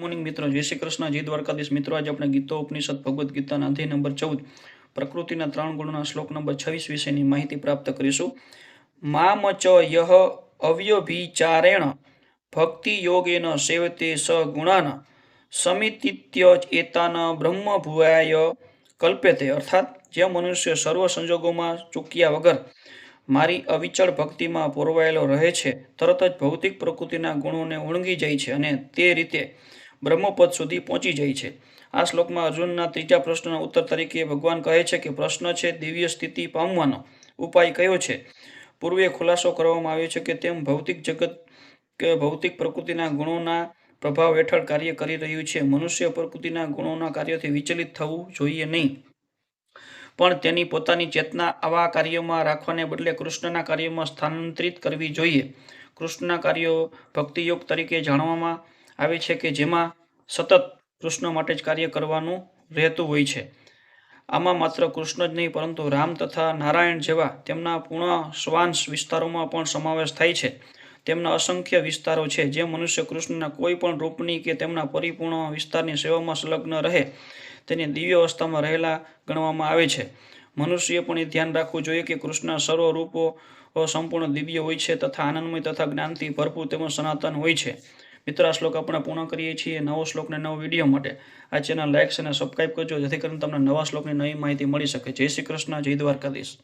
Morning મિત્રો. જય શ્રી કૃષ્ણ. જય દ્વારકાધીશ. મિત્રો, આજે આપણે ગીતો, ઉપનિષદ, ભગવદ્ ગીતાના અધ્યાય નંબર ચૌદ, પ્રકૃતિના ત્રણ ગુણના શ્લોક નંબર છવ્વીસ વિશેની માહિતી પ્રાપ્ત કરીશું. મામ ચ યહ અવ્યભિચારેણ ભક્તિ યોગેન સેવતે સ ગુણાન સમિતિત્ય એતાન બ્રહ્મભુવાય કલ્પ્યતે. અર્થાત, જે મનુષ્ય સર્વ સંજોગોમાં ચૂક્યા વગર મારી અવિચળ ભક્તિમાં પોરવાયેલો રહે છે, તરત જ ભૌતિક પ્રકૃતિના ગુણોને ઓળંગી જાય છે અને તે રીતે બ્રહ્મપદ સુધી પહોંચી જાય છે. આ શ્લોકમાં અર્જુનના ત્રીજા પ્રશ્નના ઉત્તર તરીકે ભગવાન કહે છે કે પ્રશ્ન છે, દિવ્ય સ્થિતિ પામવાનો. ઉપાય કયો છે? પૂર્વે ખુલાસો કરવામાં આવ્યો છે કે તેમ ભૌતિક જગત કે ભૌતિક પ્રકૃતિના ગુણોના પ્રભાવ હેઠળ કાર્ય કરી રહ્યું છે. મનુષ્ય પ્રકૃતિના ગુણોના કાર્યથી વિચલિત થવું જોઈએ નહીં. પણ તેની પોતાની ચેતના આવા કાર્યોમાં રાખવાને બદલે કૃષ્ણના કાર્યમાં સ્થાનાંતરિત કરવી જોઈએ. કૃષ્ણના કાર્યો ભક્તિયોગ તરીકે જાણવામાં આવે છે કે જેમાં સતત કૃષ્ણ માટે જ કાર્ય કરવાનું રહેતું હોય છે. આમાં માત્ર કૃષ્ણ જ નહીં, પરંતુ રામ તથા નારાયણ જેવા તેમના પૂર્ણ શ્વાંશ વિસ્તારોમાં પણ સમાવેશ થાય છે. તેમના અસંખ્ય વિસ્તારો છે, જે મનુષ્ય કૃષ્ણના કોઈ પણ રૂપની કે તેમના પરિપૂર્ણ વિસ્તારની સેવામાં સંલગ્ન રહે તેને દિવ્ય અવસ્થામાં રહેલા ગણવામાં આવે છે. મનુષ્યએ પણ એ ધ્યાન રાખવું જોઈએ કે કૃષ્ણ સર્વ રૂપો સંપૂર્ણ દિવ્ય હોય છે તથા આનંદમય તથા જ્ઞાનથી ભરપૂર તેમજ સનાતન હોય છે. મિત્ર, આ શ્લોક આપણે પૂર્ણ કરીએ છીએ નવો શ્લોકને નવો વીડિયો માટે. આ ચેનલ લાઇક્સ અને સબસ્ક્રાઇબ કરજો, જેથી કરીને તમને નવા શ્લોકની નવી માહિતી મળી શકે. જય શ્રી કૃષ્ણ, જય દ્વારકાધીશ.